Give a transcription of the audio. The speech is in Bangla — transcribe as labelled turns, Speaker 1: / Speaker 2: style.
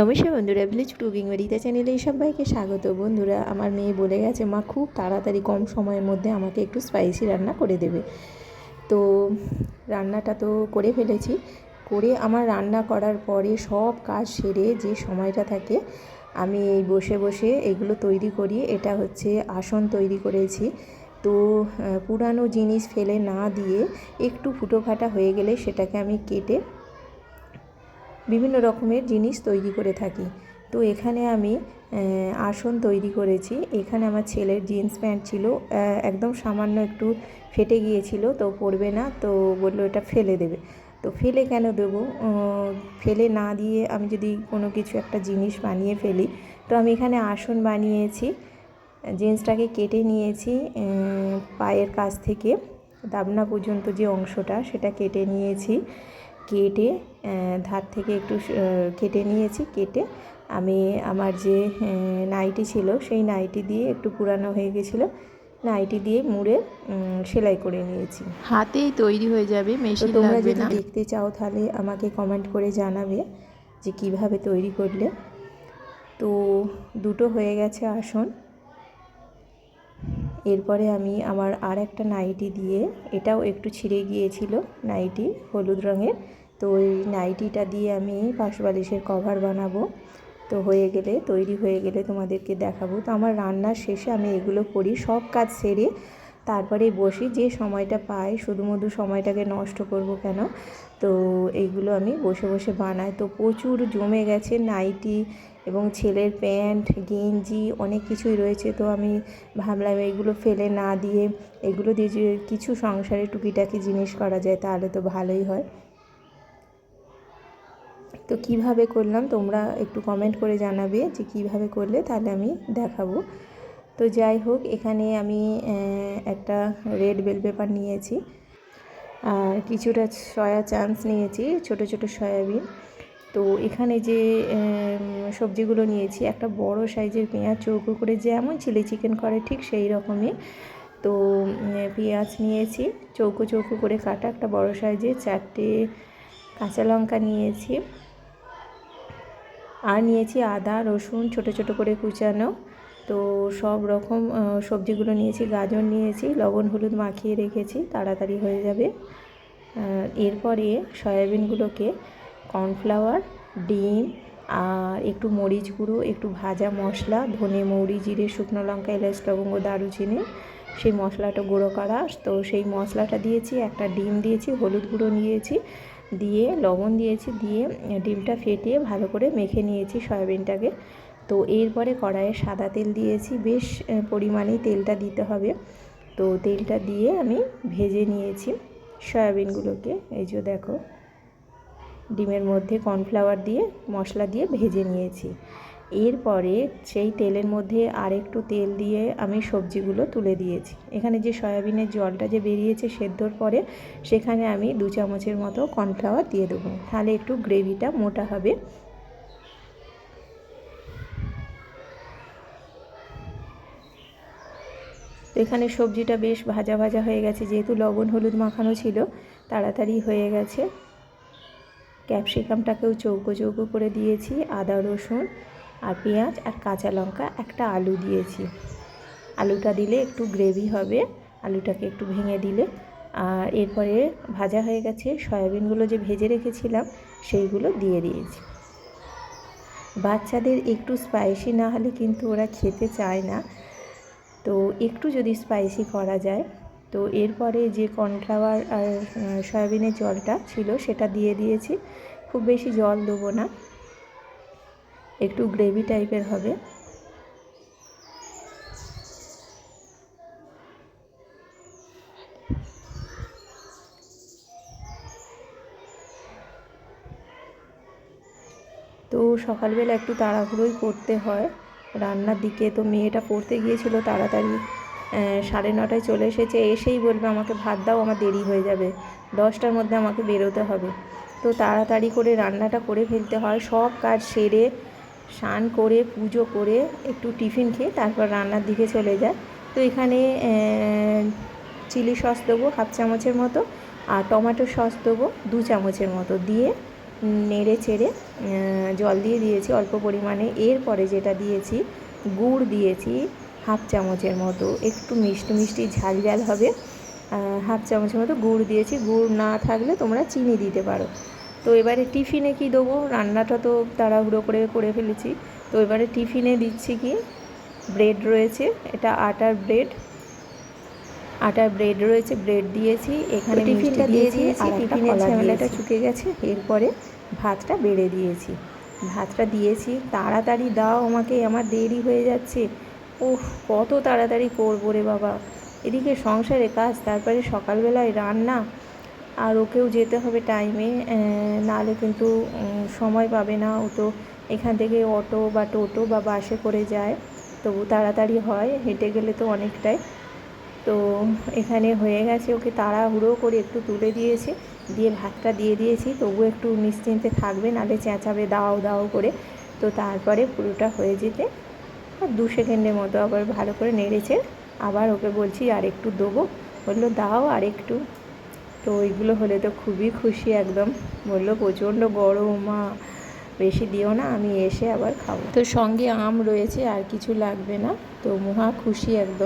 Speaker 1: নমস্কার বন্ধুরা ভিলেজ কুকিং বাড়িতে চ্যানেলে এই সবাইকে স্বাগত। বন্ধুরা, আমার মেয়ে বলে গেছে, মা, খুব তাড়াতাড়ি কম সময়ের মধ্যে আমাকে একটু স্পাইসি রান্না করে দেবে। তো রান্নাটা তো করে ফেলেছি। করে আমার রান্না করার পরে সব কাজ সেরে যে সময়টা থাকে, আমি এই বসে বসে এগুলো তৈরি করি। এটা হচ্ছে আসন তৈরি করেছি। তো পুরানো জিনিস ফেলে না দিয়ে একটু ফুটো ফাটা হয়ে গেলে সেটাকে আমি কেটে বিভিন্ন রকমের জিনিস তৈরি করে থাকি। তো এখানে আমি আসন তৈরি করেছি। এখানে আমার ছেলের জিন্স প্যান্ট ছিল একদম সামান্য একটু ফেটে গিয়েছিল, তো পরবে না, তো বলল এটা ফেলে দেবে। তো ফেলে কেন দেবো? ফেলে না দিয়ে আমি যদি কোনো কিছু একটা জিনিস বানিয়ে ফেলি, তো আমি এখানে আসন বানিয়েছি, জিন্সটাকে কেটে নিয়েছি পায়ের কাছ থেকে। দাবনা পর্যন্ত যে অংশটা, সেটা কেটে নিয়েছি। কেটে ধার থেকে একটু কেটে নিয়েছি কেটে আমি আমার যে নাইটি ছিল সেই নাইটি দিয়ে একটু পুরানো হয়ে গেছিল নাইটি দিয়ে মুড়ে সেলাই করে নিয়েছি।
Speaker 2: হাতেই তৈরি হয়ে যাবে মেশিন
Speaker 1: তোমরা যদি দেখতে চাও তাহলে আমাকে কমেন্ট করে জানাবে যে কীভাবে তৈরি করলে। তো দুটো হয়ে গেছে আসন। এরপরে আমি আমার আর একটা নাইটি দিয়ে, এটাও একটু ছিঁড়ে গিয়েছিল নাইটি হলুদ রঙের। তো ওই নাইটিটা দিয়ে আমি বালিশের কভার বানাবো। তো হয়ে গেলে, তৈরি হয়ে গেলে তোমাদেরকে দেখাবো। তো আমার রান্নার শেষে আমি এগুলো করি, সব কাজ সেরে তারপরে বসি। যে সময়টা পাই, শুধুমধু সময়টাকে নষ্ট করব কেন? তো এইগুলো আমি বসে বসে বানাই। তো প্রচুর জমে গেছে নাইটি এবং ছেলের প্যান্ট, গেঞ্জি অনেক কিছুই রয়েছে। তো আমি ভাবলাম এগুলো ফেলে না দিয়ে এগুলো দিয়ে কিছু সংসারে টুকিটাকি জিনিস করা যায়, তাহলে তো ভালোই হয়। তো কীভাবে করলাম তোমরা একটু কমেন্ট করে জানাবে যে কীভাবে করলে, তাহলে আমি দেখাবো। তো যাই হোক, এখানে আমি একটা রেড বেল পেপার নিয়েছি। আর কিছুটা সয়া চান্স নিয়েছি, ছোট ছোট সয়াবিন তো এখানে যে সবজিগুলো নিয়েছি, একটা বড় সাইজের পেঁয়াজ চৌকো করে যেমন চিলি চিকেন করে ঠিক সেই রকমই। তো পেঁয়াজ নিয়েছি, চৌকো চৌকো করে কাটা একটা বড় সাইজের চারটে কাঁচা লঙ্কা নিয়েছি। আর নিয়েছি আদা, রসুন ছোট ছোট করে কুচানো। তো সব রকম সবজিগুলো নিয়েছি, গাজর নিয়েছি, লবণ, হলুদ মাখিয়ে রেখেছি, তাড়াতাড়ি হয়ে যাবে। এরপরে সয়াবিনগুলোকে কর্নফ্লাওয়ার, ডিম, আর একটু মরিচ গুঁড়ো, একটু ভাজা মশলা, ধনে মৌরি, জিরে, শুকনো লঙ্কা, এলাচ, লবঙ্গ, দারুচিনি, সেই মশলাটা গুঁড়ো করা। তো সেই মশলাটা দিয়েছি, একটা ডিম দিয়েছি, হলুদ গুঁড়ো নিয়েছি, দিয়ে লবণ দিয়েছি, দিয়ে ডিমটা ফেটিয়ে ভালো করে মেখে নিয়েছি সয়াবিনটাকে। তো এরপরে কড়াইয়ে সাদা তেল দিয়েছি, বেশ পরিমাণেই তেলটা দিতে হবে। তো তেলটা দিয়ে আমি ভেজে নিয়েছি সয়াবিনগুলোকে। এই যে দেখো ডিমের মধ্যে কর্নফ্লাওয়ার দিয়ে মশলা দিয়ে ভেজে নিয়েছি। এরপরে সেই তেলের মধ্যে আরেকটু তেল দিয়ে আমি সবজিগুলো তুলে দিয়েছি। এখানে যে সয়াবিনের জলটা যে বেরিয়েছে সেদ্ধর পরে সেখানে আমি দু চামচের মতো কর্নফ্লাওয়ার দিয়ে দেবো। তাহলে একটু গ্রেভিটা মোটা হবে। তো এখানে সবজিটা বেশ ভাজা ভাজা হয়ে গেছে, যেহেতু লবণ হলুদ মাখানো ছিল, তাড়াতাড়ি হয়ে গেছে। ক্যাপসিকামটাকেও চৌকো চৌকো করে দিয়েছি, আদা, রসুন আর পেঁয়াজ আর কাঁচা লঙ্কা একটা আলু দিয়েছি। আলুটা দিলে একটু গ্রেভি হবে, আলুটাকে একটু ভেঙে দিলে। আর এরপরে ভাজা হয়ে গেছে, সয়াবিনগুলো যে ভেজে রেখেছিলাম সেইগুলো দিয়ে দিয়েছি। বাচ্চাদের একটু স্পাইসি না হলে কিন্তু ওরা খেতে চায় না। তো একটু যদি স্পাইসি করা যায় তো এরপরে যে কর্নফ্লাওয়ার আর সয়াবিনের জলটা ছিল সেটা দিয়ে দিয়েছি। খুব বেশি জল দেবো না। একটু গ্রেভি টাইপের হবে। তো সকালবেলা একটু তাড়াহুড়োই করতে হয়। রান্নার দিকে তো মেয়েটা পড়তে গিয়েছিল তাড়াতাড়ি। সাড়ে নটায় চলে এসেছে, এসেই বলবে আমাকে, ভাত দাও, আমার দেরি হয়ে যাবে। দশটার মধ্যে আমাকে বেরোতে হবে। তো তাড়াতাড়ি করে রান্নাটা করে ফেলতে হয়। সব কাজ সেরে, স্নান করে, পুজো করে, একটু টিফিন খেয়ে তারপর রান্নার দিকে চলে যায়। তো এখানে চিলি সস দেবো, হাফ চামচের মতো, আর টমেটো সস দেবো, দু চামচের মতো। দিয়ে নেড়ে চেড়ে জল দিয়ে দিয়েছি অল্প পরিমাণে। এরপরে যেটা দিয়েছি, গুড় দিয়েছি হাফ চামচের মতো একটু মিষ্টি মিষ্টি ঝাল ঝাল হবে। হাফ চামচের মতো গুড় দিয়েছি। গুড় না থাকলে তোমরা চিনি দিতে পারো। তো এবারে টিফিনে কি দেবো? রান্নাটা তো তাড়াহুড়ো করে করে ফেলেছি। তো এবারে টিফিনে দিচ্ছি কি? ব্রেড রয়েছে এটা আটার ব্রেড। আটার ব্রেড রয়েছে ব্রেড দিয়েছি এখানে টিফিনটা দিয়ে দিয়েছি টিফিনের ঝামেলাটা চুকে গেছে এরপরে ভাতটা বেড়ে দিয়েছি। ভাতটা দিয়েছি তাড়াতাড়ি দাও আমাকে আমার দেরি হয়ে যাচ্ছে। উফ, কত তাড়াতাড়ি করব রে বাবা। এদিকে সংসারে কাজ, তারপরে সকালবেলায় রান্না, আর ওকেও যেতে হবে টাইমে নাহলে কিন্তু সময় পাবে না। ও তো এখান থেকে অটো বা টোটো বা বাসে করে যায়, তবু তাড়াতাড়ি হয়, হেঁটে গেলে তো অনেকটাই। তো এখানে হয়ে গেছে, ওকে তাড়াহুড়ো করে একটু তুলে দিয়েছি, দিয়ে ভাতটা দিয়ে দিয়েছি তবু একটু নিশ্চিন্তে থাকবে, নাহলে চেঁচাবে দাও দাও করে। তো তারপরে পুরোটা হয়ে যেতে আর দু সেকেন্ডের মতো আবার ভালো করে নেড়েছে আবার ওকে বলছি আর একটু দেবো। বলল, দাও আর একটু তো ওইগুলো হলে তো খুবই খুশি একদম। বলল, প্রচণ্ড গরম, মা, বেশি দিও না, আমি এসে আবার খাব। তো সঙ্গে আম রয়েছে, আর কিছু লাগবে না। তো মহা খুশি একদম।